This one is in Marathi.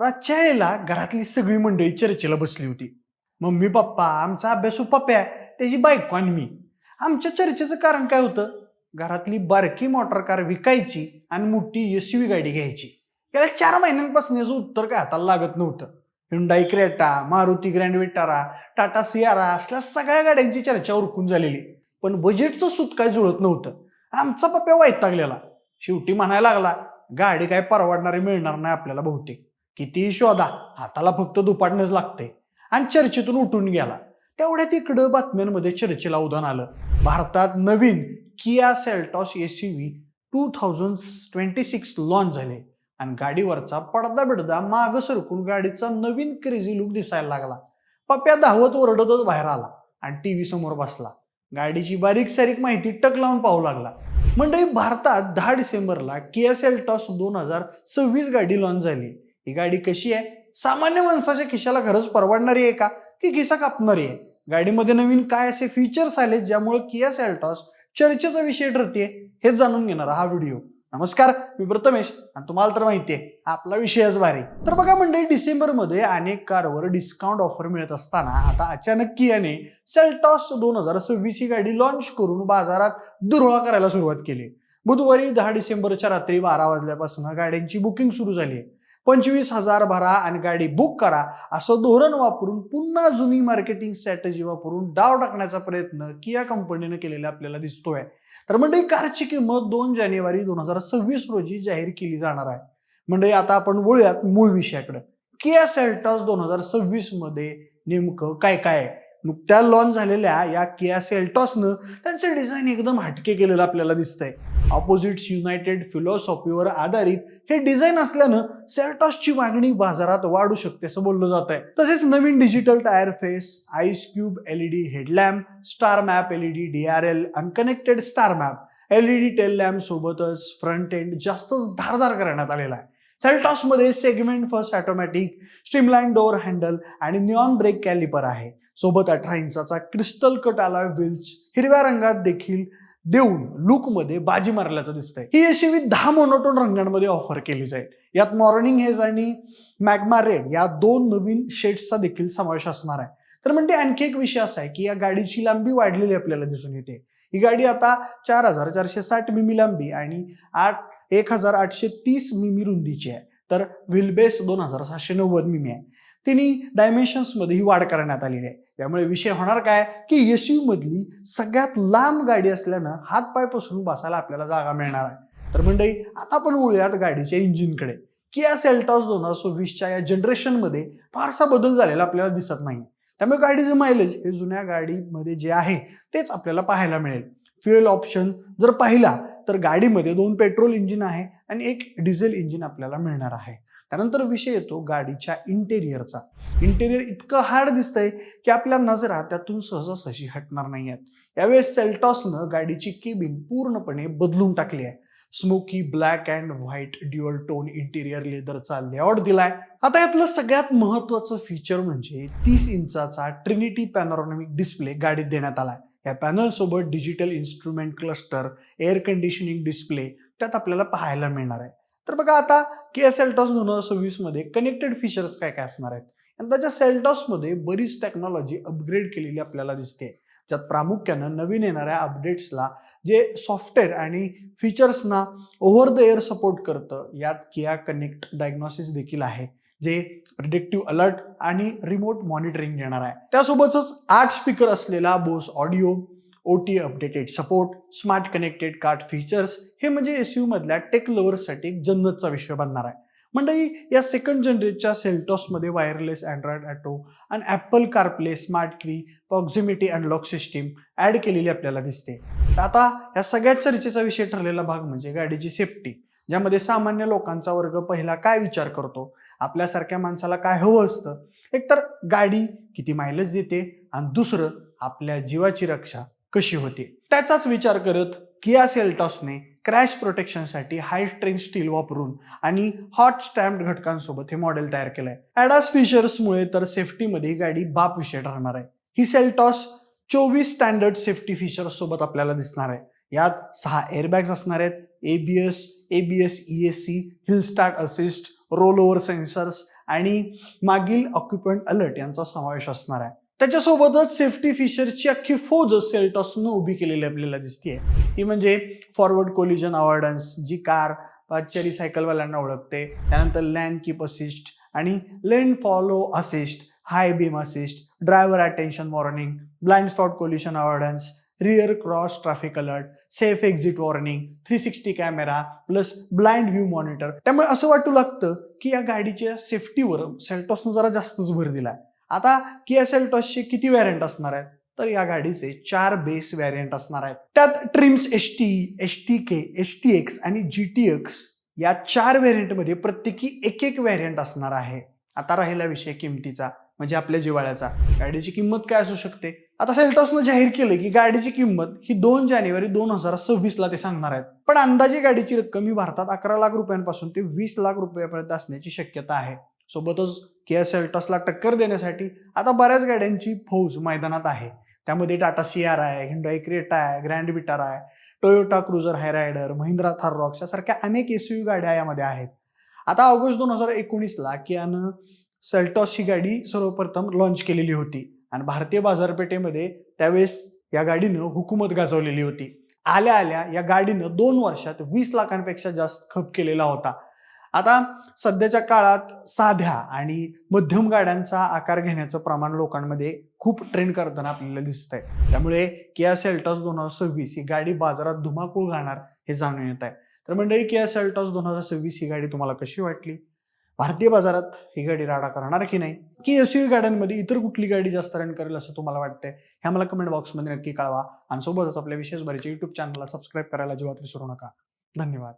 रातच्या वेळेला घरातली सगळी मंडळी चर्चेला बसली होती. मम्मी पप्पा आमचा अभ्यासू पप्प्या त्याची बायको आणि मी. आमच्या चर्चेचं कारण काय होतं? घरातली बारकी मोटर कार विकायची आणि मोठी एस गाडी घ्यायची. याला चार महिन्यांपासून याचं उत्तर काय हाताला लागत नव्हतं. Hyundai Creta Maruti Grand Vitara Tata Sierra असल्या सगळ्या गाड्यांची चर्चा उरकून झालेली. पण बजेटचं सूत काय जुळत नव्हतं. आमचा पप्प्या वैतागलेला. शेवटी म्हणायला लागला गाडी काय परवडणारी मिळणार नाही आपल्याला बहुतेक. कितीही शोधा हाताला फक्त दुपाटणंच लागते आणि चर्चेतून उठून गेला. तेवढ्यात इकडं बातम्यांमध्ये चर्चेला उदाहरण आलं. भारतात नवीन Kia Seltos S U V two thousand twenty six launch झाले. आणि गाडीवरचा पडदा बिडदा माग सरकून गाडीचा नवीन क्रेझी लुक दिसायला लागला. पप्प्या धावत ओरडतच बाहेर आला आणि टी व्ही समोर बसला. गाडीची बारीक सारीक माहिती टक लावून पाहू लागला. मंडळी भारतात दहा डिसेंबरला किया सेल्टॉस दोन हजार सव्वीस गाडी लॉन्च झाली. ही गाडी कशी आहे? सामान्य माणसाच्या खिशाला खरंच परवडणारी आहे का? की खिसा कापणारी आहे? गाडीमध्ये नवीन काय असे फीचर्स आले ज्यामुळे किया सेल्टॉस चर्चेचा विषय ठरते हे जाणून घेणार हा व्हिडिओ नमस्कार मी प्रथमेश आणि तुम्हाला तर माहिती आहे आपला विषयच भारी. तर बघा म्हणजे डिसेंबरमध्ये अनेक कारवर डिस्काउंट ऑफर मिळत असताना आता अचानक कियाने सेल्टॉस दोन हजार सव्वीस ही गाडी लॉन्च करून बाजारात दुरोळा करायला सुरुवात केली. बुधवारी दहा डिसेंबरच्या रात्री बारा वाजल्यापासून गाड्यांची बुकिंग सुरू झाली आहे पंचवीस हजार भरा आणि गाडी बुक करा. असं धोरण वापरून पुन्हा जुनी मार्केटिंग स्ट्रॅटेजी वापरून डाव टाकण्याचा प्रयत्न किया कंपनीने केलेला आपल्याला दिसतोय. तर म्हणजे कारची किंमत दोन जानेवारी दोन हजार सव्वीस रोजी जाहीर केली जाणार आहे. म्हणजे आता आपण वळूयात मूळ विषयाकडे. किया सेल्टॉस दोन हजार सव्वीसमध्ये नेमकं काय काय आहे? नुकत्या लॉन्च झालेल्या या किया सेल्टॉसनं त्यांचं डिझाईन एकदम हटके केलेलं आपल्याला दिसतंय. ऑपोजिट्स युनायटेड फिलॉसॉफीवर आधारित हे डिझाईन असल्यानं सेल्टॉसची मागणी बाजारात वाढू शकते असं बोललं जात आहे तसेच नवीन digital tyre face ice cube LED headlamp star map LED DRL unconnected star map LED tail lamp सोबतच फ्रंट एंड जास्तच धारदार करण्यात आलेला आहे. सेल्टॉसमध्ये segment first automatic streamline door handle आणि निऑन ब्रेक कॅलिपर आहे. सोबत अठरा इंचाचा क्रिस्टल कट आला व्हील्स हिरव्या रंगात देखील देऊन लुकमध्ये बाजी मारल्याचं दिसतंय. ही एसीवी दहा मोनोटोन रंगांमध्ये ऑफर केली जाईल. यात मॉर्निंग हेज आणि मॅग्मा रेड या दोन नवीन शेड्सचा देखील समावेश असणार आहे. तर म्हणजे आणखी एक विषय असा आहे की या गाडीची लांबी वाढलेली आपल्याला दिसून येते. ही गाडी आता चार हजार चारशे साठ मिमी लांबी आणि आठ एक हजार आठशे तीस मिमी रुंदीची आहे. तर व्हीलबेस दोन हजार सहाशे नव्वद मिमी आहे. तिन्ही डायमेन्शन्समध्ये ही वाढ करण्यात आलेली आहे. त्यामुळे विषय होणार काय? की एस मधली सगळ्यात लांब गाडी असल्यानं हातपाय पसरून बसायला आपल्याला जागा मिळणार आहे. तर मंडळी आता आपण वळूयात गाडीच्या इंजिनकडे. किया सेल्टॉस दोन हजार सव्वीसच्या या जनरेशनमध्ये फारसा बदल झालेला आपल्याला दिसत नाही. त्यामुळे गाडीचं मायलेज हे जुन्या गाडीमध्ये जे आहे तेच आपल्याला पाहायला मिळेल. फ्युएल ऑप्शन जर पाहिला तर गाडीमध्ये दोन पेट्रोल इंजिन आहे आणि एक डिझेल इंजिन आपल्याला मिळणार आहे. त्यानंतर विषय येतो गाडीच्या इंटेरियरचा इंटेरियर इतकं हार्ड दिसतंय की आपल्या नजरा त्यातून सहजासहजी हटणार नाही आहेत यावेळेस सेल्टॉसनं गाडीची केबिन पूर्णपणे बदलून टाकली आहे. Smoky black and white dual tone interior लेदरचा layout दिलाय. आता यातलं सगळ्यात महत्वाचं फीचर म्हणजे तीस इंचाचा ट्रिनिटी पॅनोरॉनॉमिक डिस्प्ले गाडीत देण्यात आलाय. या पॅनल सोबत digital instrument cluster air conditioning display त्यात आपल्याला पाहायला मिळणार आहे. तर बघा आता किया सेल्टॉस दोन हजार सव्वीसमध्ये कनेक्टेड फीचर्स काय काय असणार आहेत? यंदाच्या सेल्टॉसमध्ये बरीच टेक्नॉलॉजी अपग्रेड केलेली आपल्याला दिसते. ज्यात प्रामुख्यानं नवीन येणाऱ्या अपडेट्सला जे सॉफ्टवेअर आणि फीचर्सना ओव्हर द एअर सपोर्ट करतं यात किया कनेक्ट डायग्नॉसिस देखील आहे जे प्रिडिक्टिव्ह अलर्ट आणि रिमोट मॉनिटरिंग देणार आहे. त्यासोबतच आठ स्पीकर असलेला Bose audio O T updated support smart connected car features हे म्हणजे एस यू मधल्या टेक लवर्ससाठी जन्नतचा विषय बनणार आहे. मंडळी या सेकंड जनरेटच्या सेल्टॉसमध्ये वायरलेस अँड्रॉइड ॲटो आणि Apple CarPlay smart key proximity unlock system add केलेली आपल्याला दिसते. आता या सगळ्यात चर्चेचा विषय ठरलेला भाग म्हणजे गाडीची सेफ्टी ज्यामध्ये सामान्य लोकांचा वर्ग पहिला काय विचार करतो आपल्यासारख्या माणसाला काय हवं असतं एकतर गाडी किती मायलेज देते आणि दुसरं आपल्या जीवाची रक्षा कशी होते? त्याचाच विचार करत किया सेल्टॉसने क्रॅश प्रोटेक्शनसाठी हाय स्ट्रेंथ स्टील वापरून आणि हॉट स्टॅम्प घटकांसोबत हे मॉडेल तयार केलंय. ॲडास फीचर्समुळे तर सेफ्टीमध्ये ही गाडी बाप विषय ठरणार आहे. ही सेल्टॉस चोवीस स्टँडर्ड सेफ्टी फीचर्स सोबत आपल्याला दिसणार आहे. यात सहा एअरबॅग्स असणार आहेत. ABS ABS E S C hill start assist roll over sensors आणि मागील ऑक्युपंट अलर्ट यांचा समावेश असणार आहे. त्याच्यासोबतच सेफ्टी फिशरची अख्खी फौज सेल्टॉसनं उभी केलेली आपल्याला दिसते ती म्हणजे फॉरवर्ड कोलिजन अवॉर्डन्स जी कार पाचचारी सायकलवाल्यांना ओळखते. त्यानंतर लँड कीप असिस्ट आणि lane follow assist high beam assist driver attention warning blind spot collision avoidance rear cross traffic alert safe exit warning three sixty camera plus blind view monitor त्यामुळे असं वाटू लागतं की या गाडीच्या सेफ्टीवर सेल्टॉसनं जरा जास्तच भर दिलाय. आता किया सेल्टॉसचे किती व्हॅरियंट असणार आहेत? तर या गाडीचे चार बेस व्हॅरियंट असणार आहेत. त्यात trims S T S T K S T X आणि जी टी एक्स या चार व्हेरियंटमध्ये प्रत्येकी एक एक व्हेरियंट असणार आहे. आता राहिला विषय किमतीचा म्हणजे आपल्या जिवाळ्याचा गाडीची किंमत काय असू शकते? आता सेल्टॉसनं जाहीर केलं की गाडीची किंमत ही दोन जानेवारी दोन हजार सव्वीसला ते सांगणार आहेत. पण अंदाजे गाडीची रक्कम ही भारतात अकरा लाख रुपयांपासून ते वीस लाख रुपयापर्यंत असण्याची शक्यता आहे. सोबतच किया सेल्टॉसला टक्कर देण्यासाठी आता बऱ्याच गाड्यांची फौज मैदानात आहे. त्यामध्ये टाटा सियार आहे हिंडॉई क्रेटा आहे ग्रँड विटार आहे Toyota cruiser Hyryder Mahindra Thar Roxx यासारख्या अनेक एस यू गाड्या यामध्ये आहेत. आता ऑगस्ट दोन हजार एकोणीसला कियानं सेल्टॉस ही गाडी सर्वप्रथम लॉन्च केलेली होती. आणि भारतीय बाजारपेठेमध्ये त्यावेळेस या गाडीनं हुकूमत गाजवलेली होती. आल्या आल्या या गाडीनं दोन वर्षात वीस लाखांपेक्षा जास्त खप केलेला होता. आता सध्याच्या काळात साध्या आणि मध्यम गाड्यांचा आकार घेण्याचं प्रमाण लोकांमध्ये खूप ट्रेंड करताना आपल्याला दिसत आहे त्यामुळे किया सेल्टॉस दोन हजार सव्वीस ही गाडी बाजारात धुमाकूळ घालणार हे जाणून येत आहे. तर मंडळी किया सेल्टॉस दोन हजार सव्वीस ही गाडी तुम्हाला कशी वाटली? भारतीय बाजारात ही गाडी राडा करणार की नाही? की एस यू गाड्यांमध्ये इतर कुठली गाडी जास्त रन करेल असं तुम्हाला वाटतंय? हे आम्हाला कमेंट बॉक्समध्ये नक्की कळवा. आणि सोबतच आपल्या विशेष भरीच्या युट्यूब चॅनलला सबस्क्राईब करायला अजिबात विसरू नका. धन्यवाद.